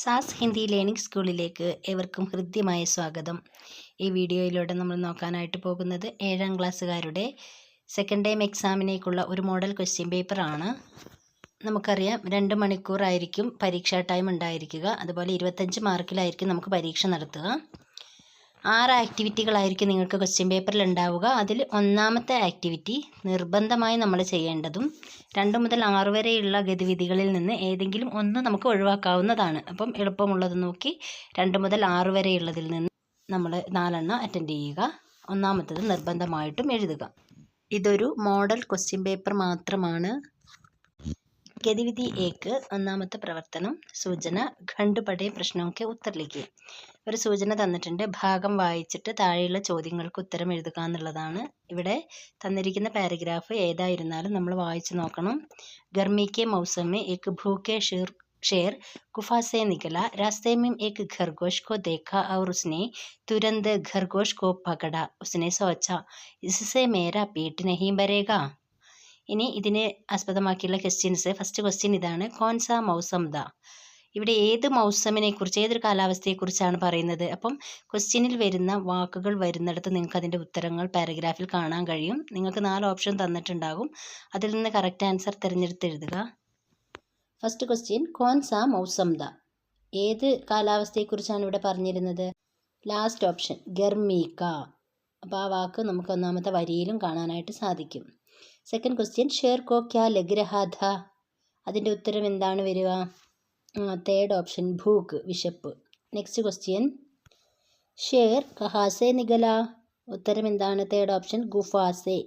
സാസ് Hindi learning സ്കൂളിലേക്ക് ഏവർക്കും ഹൃദ്യമായ സ്വാഗതം. ഈ വീഡിയോയിലൂടെ നമ്മൾ നോക്കാനായിട്ട് പോകുന്നത് ഏഴാം ക്ലാസ്സുകാരുടെ സെക്കൻഡ് ടൈം എക്സാമിനേക്കുള്ള ഒരു മോഡൽ ക്വസ്റ്റ്യൻ പേപ്പറാണ് നമുക്കറിയാം രണ്ട് മണിക്കൂറായിരിക്കും പരീക്ഷാ ടൈം ഉണ്ടായിരിക്കുക. അതുപോലെ ഇരുപത്തഞ്ച് മാർക്കിലായിരിക്കും നമുക്ക് പരീക്ഷ നടത്തുക. ആറ് ആക്ടിവിറ്റികളായിരിക്കും നിങ്ങൾക്ക് ക്വസ്റ്റ്യൻ പേപ്പറിൽ ഉണ്ടാവുക. അതിൽ ഒന്നാമത്തെ ആക്ടിവിറ്റി നിർബന്ധമായി നമ്മൾ ചെയ്യേണ്ടതും രണ്ട് മുതൽ ആറ് വരെയുള്ള ഗതിവിധികളിൽ നിന്ന് ഏതെങ്കിലും ഒന്ന് നമുക്ക് ഒഴിവാക്കാവുന്നതാണ്. അപ്പം എളുപ്പമുള്ളത് നോക്കി രണ്ട് മുതൽ ആറ് വരെയുള്ളതിൽ നിന്ന് നമ്മൾ നാലെണ്ണം അറ്റൻഡ് ചെയ്യുക. ഒന്നാമത്തത് നിർബന്ധമായിട്ടും എഴുതുക. ഇതൊരു മോഡൽ ക്വസ്റ്റ്യൻ പേപ്പർ മാത്രമാണ്. ഗതിവിധി ഏക്ക് ഒന്നാമത്തെ പ്രവർത്തനം സൂചന ഖണ്ഡുപടേ പ്രശ്നമൊക്കെ ഉത്തർ ഒരു സൂചന തന്നിട്ടുണ്ട് ഭാഗം വായിച്ചിട്ട് താഴെയുള്ള ചോദ്യങ്ങൾക്ക് ഉത്തരം എഴുതുക എന്നുള്ളതാണ്. ഇവിടെ തന്നിരിക്കുന്ന പാരഗ്രാഫ് ഏതായിരുന്നാലും നമ്മൾ വായിച്ചു നോക്കണം. ഗർമിക്കെ മൗസമി ഏക്ക് ഭൂക്കെ ഷീർ ഷേർ കുഫാസെ से രാസ്തേമ്യം ഏക്ക് ഖർഗോഷ് കോ ദേഖ അവർ ഉസ്നെ തുരന്ത് ഖർഗോഷ് കോ പകട ഉസ്നെ സോച്ച ഇസ്സെ മേര പീട്ട് നഹീം पेट ഇനി ഇതിനെ ആസ്പദമാക്കിയുള്ള ക്വസ്റ്റ്യൻസ് ഫസ്റ്റ് ക്വസ്റ്റ്യൻ ഇതാണ്. കോൺസ മൗസം ദ. ഇവിടെ ഏത് മൗസമിനെ കുറിച്ച് ഏതൊരു കാലാവസ്ഥയെക്കുറിച്ചാണ് പറയുന്നത്? അപ്പം ക്വസ്റ്റ്യനിൽ വരുന്ന വാക്കുകൾ വരുന്നിടത്ത് നിങ്ങൾക്ക് അതിന്റെ ഉത്തരങ്ങൾ പാരഗ്രാഫിൽ കാണാൻ കഴിയും. നിങ്ങൾക്ക് നാല് ഓപ്ഷൻ തന്നിട്ടുണ്ടാകും. അതിൽ നിന്ന് കറക്റ്റ് ആൻസർ തിരഞ്ഞെടുത്ത് എഴുതുക. ഫസ്റ്റ് ക്വസ്റ്റ്യൻ കോൺസ മൗസം ദ. ഏത് കാലാവസ്ഥയെക്കുറിച്ചാണ് ഇവിടെ പറഞ്ഞിരുന്നത്? ലാസ്റ്റ് ഓപ്ഷൻ ഗർമീക അപ്പോൾ ആ വാക്ക് നമുക്ക് ഒന്നാമത്തെ വരിയിലും കാണാനായിട്ട് സാധിക്കും. സെക്കൻഡ് ക്വസ്റ്റ്യൻ ഷേർ കോ ക്യാ ലഗ് രഹാ ഥ അതിന്റെ ഉത്തരം എന്താണ് വരിക? തേർഡ് ഓപ്ഷൻ ഭൂക്ക് വിശപ്പ് നെക്സ്റ്റ് ക്വസ്റ്റ്യൻ ഷേർ കഹാസെ നിഗല ഉത്തരം എന്താണ്? തേർഡ് ഓപ്ഷൻ ഗുഫാസെ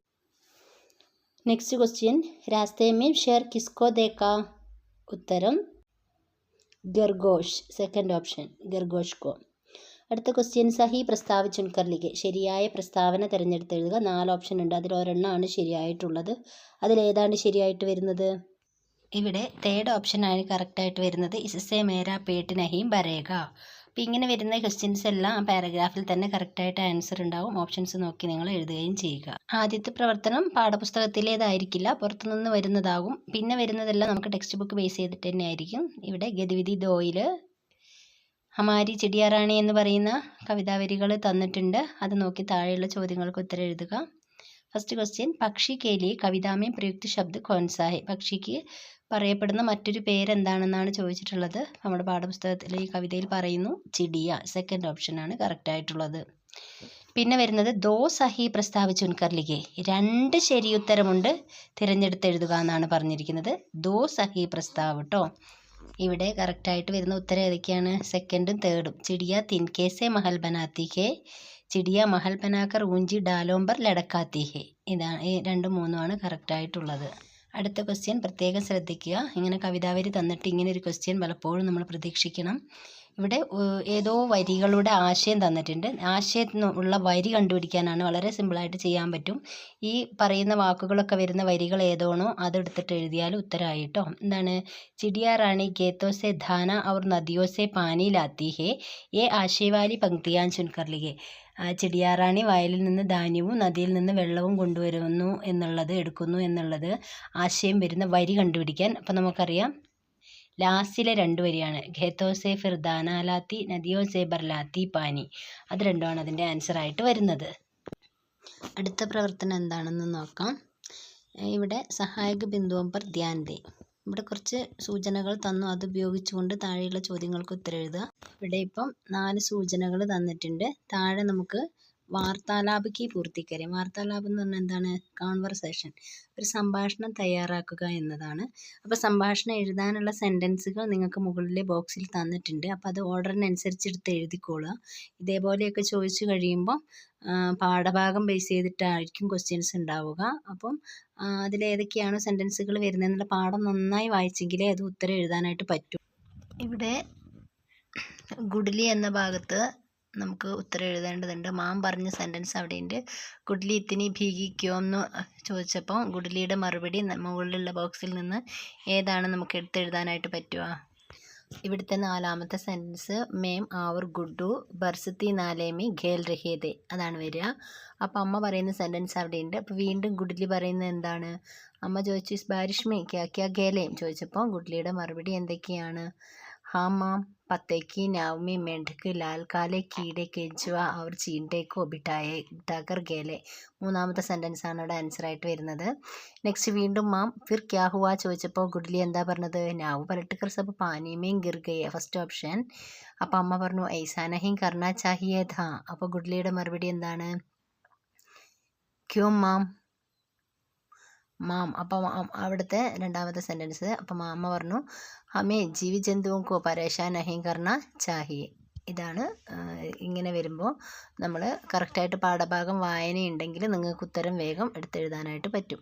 നെക്സ്റ്റ് ക്വസ്റ്റ്യൻ രാസ്തേ മേ ഷേർ കിസ്കോ ദേക്ക ഉത്തരം ഗർഗോഷ് സെക്കൻഡ് ഓപ്ഷൻ ഗർഗോഷ് കോ അടുത്ത ക്വസ്റ്റ്യൻ സഹി പ്രസ്താവ് ചുൻകർ ലിഖെ ശരിയായ പ്രസ്താവന തിരഞ്ഞെടുത്തെഴുതുക. നാല് ഓപ്ഷൻ ഉണ്ട്. അതിൽ ഒരെണ്ണമാണ് ശരിയായിട്ടുള്ളത്. അതിലേതാണ് ശരിയായിട്ട് വരുന്നത്? ഇവിടെ തേർഡ് ഓപ്ഷൻ ഓപ്ഷനാണ് കറക്റ്റായിട്ട് വരുന്നത്. ഇസസെ മേര പേട്ട് നഹീം ബരേക അപ്പം ഇങ്ങനെ വരുന്ന ക്വസ്റ്റ്യൻസ് എല്ലാം ആ പാരഗ്രാഫിൽ തന്നെ കറക്റ്റായിട്ട് ആൻസർ ഉണ്ടാവും. ഓപ്ഷൻസ് നോക്കി നിങ്ങൾ എഴുതുകയും ചെയ്യുക. ആദ്യത്തെ പ്രവർത്തനം പാഠപുസ്തകത്തിലേതായിരിക്കില്ല. പുറത്തുനിന്ന് വരുന്നതാകും. പിന്നെ വരുന്നതെല്ലാം നമുക്ക് ടെക്സ്റ്റ് ബുക്ക് ബേസ് ചെയ്തിട്ട് തന്നെ ആയിരിക്കും ഇവിടെ ഗതിവിധി ദോയിൽ ഹമാരി ചിടിയാറാണി എന്ന് പറയുന്ന കവിതാവരികൾ തന്നിട്ടുണ്ട്. അത് നോക്കി താഴെയുള്ള ചോദ്യങ്ങൾക്ക് ഉത്തരം എഴുതുക. ഫസ്റ്റ് ക്വസ്റ്റ്യൻ പക്ഷി കേലി കവിതാമേ പ്രയുക്തി ശബ്ദ കോൺസാഹെ. പക്ഷിക്ക് പറയപ്പെടുന്ന മറ്റൊരു പേരെന്താണെന്നാണ് ചോദിച്ചിട്ടുള്ളത്. നമ്മുടെ പാഠപുസ്തകത്തിൽ ഈ കവിതയിൽ പറയുന്നു ചിടിയ. സെക്കൻഡ് ഓപ്ഷനാണ് കറക്റ്റ് ആയിട്ടുള്ളത്. പിന്നെ വരുന്നത് ദോ സഹി പ്രസ്താവിച്ചു ഉൻകർലികെ രണ്ട് ശരിയുത്തരമുണ്ട് തിരഞ്ഞെടുത്ത് എഴുതുക എന്നാണ് പറഞ്ഞിരിക്കുന്നത്. ദോ സഹി പ്രസ്താവ് കേട്ടോ ഇവിടെ കറക്റ്റായിട്ട് വരുന്ന ഉത്തരം ഏതൊക്കെയാണ്? സെക്കൻഡും തേർഡും ചിടിയ തിൻകേസെ മഹൽ ബനാത്തിഹെ. ചിടിയ മഹൽ ബനാക്കർ ഊഞ്ചി ഡാലോംബർ ലടക്കാത്തിഹെ ഇതാണ് ഈ രണ്ടും മൂന്നുമാണ് കറക്റ്റായിട്ടുള്ളത് അടുത്ത ക്വസ്റ്റ്യൻ പ്രത്യേകം ശ്രദ്ധിക്കുക. ഇങ്ങനെ കവിതാവരി തന്നിട്ട് ഇങ്ങനെ ഒരു ക്വസ്റ്റ്യൻ പലപ്പോഴും നമ്മൾ പ്രതീക്ഷിക്കണം. ഇവിടെ ഏതോ വരികളുടെ ആശയം തന്നിട്ടുണ്ട്. ആശയത്തിന് ഉള്ള വരി കണ്ടുപിടിക്കാനാണ് വളരെ സിമ്പിളായിട്ട് ചെയ്യാൻ പറ്റും. ഈ പറയുന്ന വാക്കുകളൊക്കെ വരുന്ന വരികൾ ഏതാണോ അതെടുത്തിട്ട് എഴുതിയാൽ ഉത്തരമായിട്ടോ എന്താണ്? ചിടിയ റാണി ഗേത്തോസെ ധാന അവർ നദിയോസെ പാനി ലാത്തി ഹേ ഏ ആശയവാലി പങ്ക്തിയാൻ ചുൻകർലിഹെ ചിടിയാറാണി വയലിൽ നിന്ന് ധാന്യവും നദിയിൽ നിന്ന് വെള്ളവും കൊണ്ടുവരുന്നു എന്നുള്ളത് എടുക്കുന്നു എന്നുള്ളത് ആശയം വരുന്ന വരി കണ്ടുപിടിക്കാൻ. അപ്പം നമുക്കറിയാം ലാസ്റ്റിലെ രണ്ട് വരിയാണ്. ഖേത്തോസെ ഫിർ ദാനാലാത്തി നദിയോ സെ ബർലാത്തി പാനി. അത് രണ്ടുമാണ് അതിന്റെ ആൻസർ ആയിട്ട് വരുന്നത്. അടുത്ത പ്രവർത്തനം എന്താണെന്ന് നോക്കാം. ഇവിടെ സഹായക ബിന്ദുവം പർ ധ്യാൻ ഇവിടെ കുറച്ച് സൂചനകൾ തന്നു. അത് ഉപയോഗിച്ചുകൊണ്ട് താഴെയുള്ള ചോദ്യങ്ങൾക്ക് ഉത്തരം എഴുതുക. ഇവിടെ ഇപ്പം നാല് സൂചനകൾ തന്നിട്ടുണ്ട്. താഴെ നമുക്ക് വാർത്താലാപിക്ക് പൂർത്തീകരിക്കാം വാർത്താലാപം എന്ന് പറഞ്ഞാൽ എന്താണ്? കോൺവെർസേഷൻ ഒരു സംഭാഷണം തയ്യാറാക്കുക എന്നതാണ്. അപ്പോൾ സംഭാഷണം എഴുതാനുള്ള സെന്റൻസുകൾ നിങ്ങൾക്ക് മുകളിലെ ബോക്സിൽ തന്നിട്ടുണ്ട്. അപ്പോൾ അത് ഓർഡറിനനുസരിച്ച് എടുത്ത് എഴുതിക്കോളുക. ഇതേപോലെയൊക്കെ ചോദിച്ചു കഴിയുമ്പോൾ പാഠഭാഗം ബേസ് ചെയ്തിട്ടായിരിക്കും ക്വസ്റ്റ്യൻസ് ഉണ്ടാവുക. അപ്പം അതിലേതൊക്കെയാണ് സെന്റൻസുകൾ വരുന്നതെന്നുള്ള പാഠം നന്നായി വായിച്ചെങ്കിലേ അത് ഉത്തരം എഴുതാനായിട്ട് പറ്റും. ഇവിടെ ഗുഡ്ലി എന്ന ഭാഗത്ത് നമുക്ക് ഉത്തരം എഴുതേണ്ടതുണ്ട്. മാം പറഞ്ഞ സെന്റൻസ് അവിടെയുണ്ട്. ഗുഡ്ലി ഇത്തിനി ഭീകിക്കോ എന്ന് ചോദിച്ചപ്പോൾ ഗുഡ്ലിയുടെ മറുപടി മുകളിലുള്ള ബോക്സിൽ നിന്ന് ഏതാണ് നമുക്ക് എടുത്തെഴുതാനായിട്ട് പറ്റുക? ഇവിടുത്തെ നാലാമത്തെ സെന്റൻസ് മേം ആവർ ഗുഡു ബർസത്തി നാലേമി ഖേൽ രഹിയതേ അതാണ് വരിക. അപ്പോൾ അമ്മ പറയുന്ന സെന്റൻസ് അവിടെ ഉണ്ട് അപ്പോൾ വീണ്ടും ഗുഡ്ലി പറയുന്നത് എന്താണ്? അമ്മ ചോദിച്ചു ഇസ് ബാരിഷ് മേ ക്യാ ക്യാ ഖേലേം? ചോദിച്ചപ്പോൾ ഗുഡ്ലിയുടെ മറുപടി എന്തൊക്കെയാണ്? हाँ माम पत्ते की नाव में मेंढक लाल काले കീടെ കെഞ്ചുവ അവർ ചീണ്ടേക്കോ ബിട്ടായെ ടഗർ ഗേലെ മൂന്നാമത്തെ സെൻറ്റൻസ് ആണ് ഇവിടെ ആൻസർ ആയിട്ട് വരുന്നത് നെക്സ്റ്റ് വീണ്ടും മാം ഫിർ ക്യാ ഹുവാ ചോദിച്ചപ്പോൾ ഗുഡ്ലി എന്താ പറഞ്ഞത് നാവ് പലട്ടുകർ സബ് പാനിമേം ഗിർ ഗയെ ഫസ്റ്റ് ഓപ്ഷൻ അപ്പോൾ അമ്മ പറഞ്ഞു ഐസാ നഹി കർണ ചാഹിയേ ധാ അപ്പോൾ ഗുഡ്ലിയുടെ മറുപടി എന്താണ് ക്യോ മാം മാം അപ്പം അവിടുത്തെ രണ്ടാമത്തെ സെന്റൻസ് അപ്പം അമ്മ പറഞ്ഞു ഹമേ ജീവി ജന്തുവും പരേഷാൻ അഹീകർണ കർണ ചാഹിയെ ഇതാണ് ഇങ്ങനെ വരുമ്പോൾ നമ്മൾ കറക്റ്റായിട്ട് പാഠഭാഗം വായനയുണ്ടെങ്കിൽ നിങ്ങൾക്ക് ഉത്തരം വേഗം എടുത്തെഴുതാനായിട്ട് പറ്റും.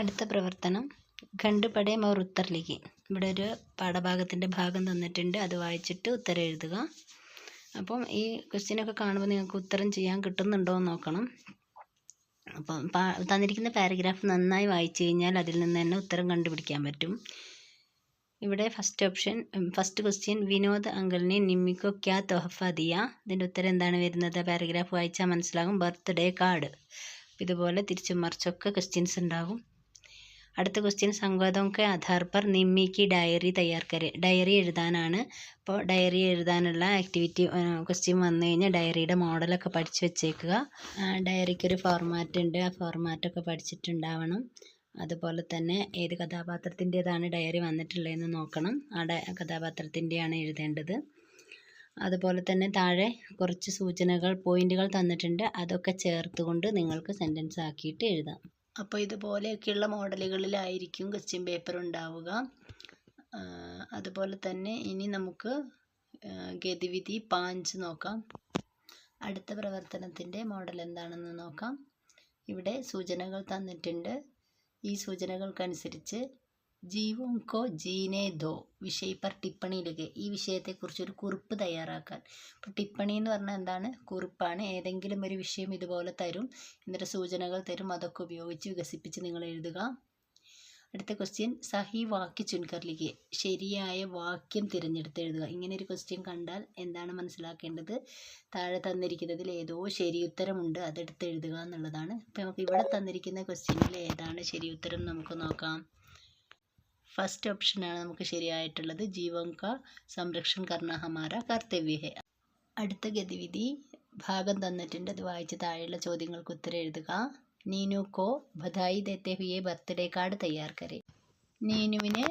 അടുത്ത പ്രവർത്തനം ഖണ്ഡുപടേ അവർ ഉത്തർ ഇവിടെ ഒരു പാഠഭാഗത്തിന്റെ ഭാഗം തന്നിട്ടുണ്ട് അത് വായിച്ചിട്ട് ഉത്തരം എഴുതുക. അപ്പം ഈ ക്വസ്റ്റ്യനൊക്കെ കാണുമ്പോൾ നിങ്ങൾക്ക് ഉത്തരം ചെയ്യാൻ കിട്ടുന്നുണ്ടോ എന്ന് നോക്കണം. അപ്പം തന്നിരിക്കുന്ന പാരഗ്രാഫ് നന്നായി വായിച്ചു കഴിഞ്ഞാൽ അതിൽ നിന്ന് തന്നെ ഉത്തരം കണ്ടുപിടിക്കാൻ പറ്റും. ഇവിടെ first option first question Vinod അങ്കിളിനെ നിമ്മിക്കോ ക്യാ തൊഹഫ ദിയ? ഇതിന്റെ ഉത്തരം എന്താണ് വരുന്നത്? പാരഗ്രാഫ് വായിച്ചാൽ മനസ്സിലാകും. ബർത്ത്ഡേ കാർഡ് ഇതുപോലെ തിരിച്ചും മറിച്ചൊക്കെ ക്വസ്റ്റ്യൻസ് ഉണ്ടാകും. അടുത്ത ക്വസ്റ്റ്യൻ സംവാദം കെ ആധാർ പർ നിമ്മിക്ക് ഡയറി തയ്യാർ ഡയറി എഴുതാനാണ്. അപ്പോൾ ഡയറി എഴുതാനുള്ള ആക്ടിവിറ്റി ക്വസ്റ്റ്യൻ വന്നു കഴിഞ്ഞാൽ ഡയറിയുടെ മോഡലൊക്കെ പഠിച്ചു വെച്ചേക്കുക. ഡയറിക്ക് ഒരു ഫോർമാറ്റ് ഉണ്ട്. ആ ഫോർമാറ്റൊക്കെ പഠിച്ചിട്ടുണ്ടാവണം. അതുപോലെ തന്നെ ഏത് കഥാപാത്രത്തിന്റേതാണ് ഡയറി വന്നിട്ടുള്ളതെന്ന് നോക്കണം. ആ ഡ കഥാപാത്രത്തിന്റെയാണ് എഴുതേണ്ടത്. അതുപോലെ തന്നെ താഴെ കുറച്ച് സൂചനകൾ പോയിന്റുകൾ തന്നിട്ടുണ്ട്. അതൊക്കെ ചേർത്തുകൊണ്ട് നിങ്ങൾക്ക് സെന്റൻസ് ആക്കിയിട്ട് എഴുതാം. അപ്പോൾ ഇതുപോലെയൊക്കെയുള്ള മോഡലുകളിലായിരിക്കും ക്വസ്റ്റ്യൻ പേപ്പർ ഉണ്ടാവുക. അതുപോലെ തന്നെ ഇനി നമുക്ക് ഗതിവിധി പാഞ്ച് നോക്കാം. അടുത്ത പ്രവർത്തനത്തിന്റെ മോഡൽ എന്താണെന്ന് നോക്കാം. ഇവിടെ സൂചനകൾ തന്നിട്ടുണ്ട്. ഈ സൂചനകൾക്കനുസരിച്ച് ജീവോं കോ ജീനേ ദോ വിഷയ പർ ടിപ്പണി ലിഖെ. ഈ വിഷയത്തെക്കുറിച്ച് ഒരു കുറിപ്പ് തയ്യാറാക്കാൻ. ഇപ്പോൾ ടിപ്പണി എന്ന് പറഞ്ഞാൽ എന്താണ്? കുറിപ്പാണ്. ഏതെങ്കിലും ഒരു വിഷയം ഇതുപോലെ തരും. എന്നിട്ട് സൂചനകൾ തരും. അതൊക്കെ ഉപയോഗിച്ച് വികസിപ്പിച്ച് നിങ്ങൾ എഴുതുക. അടുത്ത ക്വസ്റ്റ്യൻ സഹി വാക്യ ചുൻകർലിക്ക് ശരിയായ വാക്യം തിരഞ്ഞെടുത്ത് എഴുതുക. ഇങ്ങനെ ഒരു ക്വസ്റ്റ്യൻ കണ്ടാൽ എന്താണ് മനസ്സിലാക്കേണ്ടത്? താഴെ തന്നിരിക്കുന്നതിൽ ഏതോ ശരി ഉത്തരമുണ്ട് അതെടുത്ത് എഴുതുക എന്നുള്ളതാണ്. ഇപ്പൊ നമുക്ക് ഇവിടെ തന്നിരിക്കുന്ന ക്വസ്റ്റ്യനിൽ ഏതാണ് ശരി ഉത്തരം നമുക്ക് നോക്കാം. ഫസ്റ്റ് ഓപ്ഷനാണ് നമുക്ക് ശരിയായിട്ടുള്ളത്. ജീവൻ കാ സംരക്ഷൺ കർണ ഹമാര അടുത്ത ഗതിവിധി ഭാഗം തന്നിട്ടുണ്ട്. അത് വായിച്ച് താഴെയുള്ള ചോദ്യങ്ങൾക്ക് ഉത്തരം എഴുതുക. നീനു കോ ബധായി ദേത്തെ ഹുയെ ബർത്ത്ഡേ കാർഡ് തയ്യാർക്കരെ നീനുവിനെ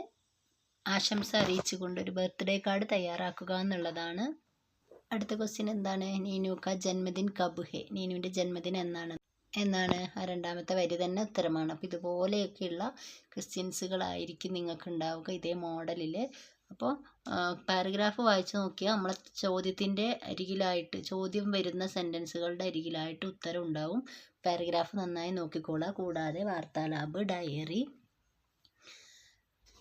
ആശംസ അറിയിച്ചുകൊണ്ട് ഒരു ബർത്ത്ഡേ കാർഡ് തയ്യാറാക്കുക എന്നുള്ളതാണ്. അടുത്ത ക്വസ്റ്റ്യൻ എന്താണ്? നീനു ജന്മദിൻ കബ് ഹെ. നീനുവിന്റെ ജന്മദിനം എന്നാണ്. എന്നാണ് ആ രണ്ടാമത്തെ വരി തന്നെ ഉത്തരമാണ്. അപ്പോൾ ഇതുപോലെയൊക്കെയുള്ള ക്വസ്റ്റ്യൻസുകളായിരിക്കും നിങ്ങൾക്ക് ഉണ്ടാവുക ഇതേ മോഡലിൽ അപ്പോൾ പാരഗ്രാഫ് വായിച്ചു നോക്കിയാൽ നമ്മളെ ചോദ്യത്തിന്റെ അരികിലായിട്ട് ചോദ്യം വരുന്ന സെന്റൻസുകളുടെ അരികിലായിട്ട് ഉത്തരം ഉണ്ടാവും. പാരഗ്രാഫ് നന്നായി നോക്കിക്കോളുക. കൂടാതെ വാർത്താലാബ് ഡയറി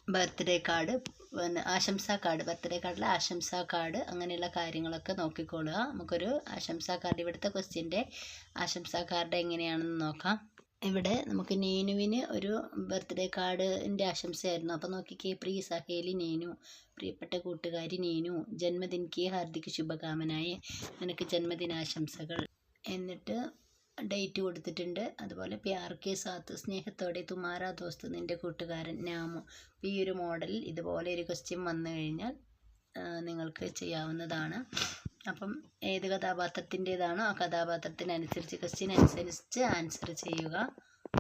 ബർത്ത്ഡേ കാർഡ് പിന്നെ ആശംസാ കാർഡ് ബർത്ത്ഡേ കാർഡിലെ ആശംസാ കാർഡ് അങ്ങനെയുള്ള കാര്യങ്ങളൊക്കെ നോക്കിക്കൊള്ളുക നമുക്കൊരു ആശംസാ കാർഡ് ഇവിടുത്തെ ക്വസ്റ്റ്യന്റെ ആശംസാ കാർഡ് എങ്ങനെയാണെന്ന് നോക്കാം. ഇവിടെ നമുക്ക് നീനുവിന് ഒരു ബർത്ത്ഡേ കാർഡിന്റെ ആശംസയായിരുന്നു. അപ്പോൾ നോക്കിക്കേ പ്രിയ സഹേലി നീനു പ്രിയപ്പെട്ട കൂട്ടുകാരി നീനു ജന്മദിനക്ക് ഹാർദിക് ശുഭകാമനായി. നിനക്ക് ജന്മദിനാശംസകൾ. എന്നിട്ട് ഡേറ്റ് കൊടുത്തിട്ടുണ്ട്. അതുപോലെ പി ആർ കെ സാത്ത് സ്നേഹത്തോടെ തുമാരാ ദോസ്ത് നിന്റെ കൂട്ടുകാരൻ നാമു. ഈ ഒരു മോഡലിൽ ഇതുപോലെ ഒരു ക്വസ്റ്റ്യൻ വന്നു കഴിഞ്ഞാൽ നിങ്ങൾക്ക് ചെയ്യാവുന്നതാണ്. അപ്പം ഏത് കഥാപാത്രത്തിന്റേതാണോ ആ കഥാപാത്രത്തിനനുസരിച്ച് ക്വസ്റ്റ്യൻ അനുസരിച്ച് ആൻസർ ചെയ്യുക.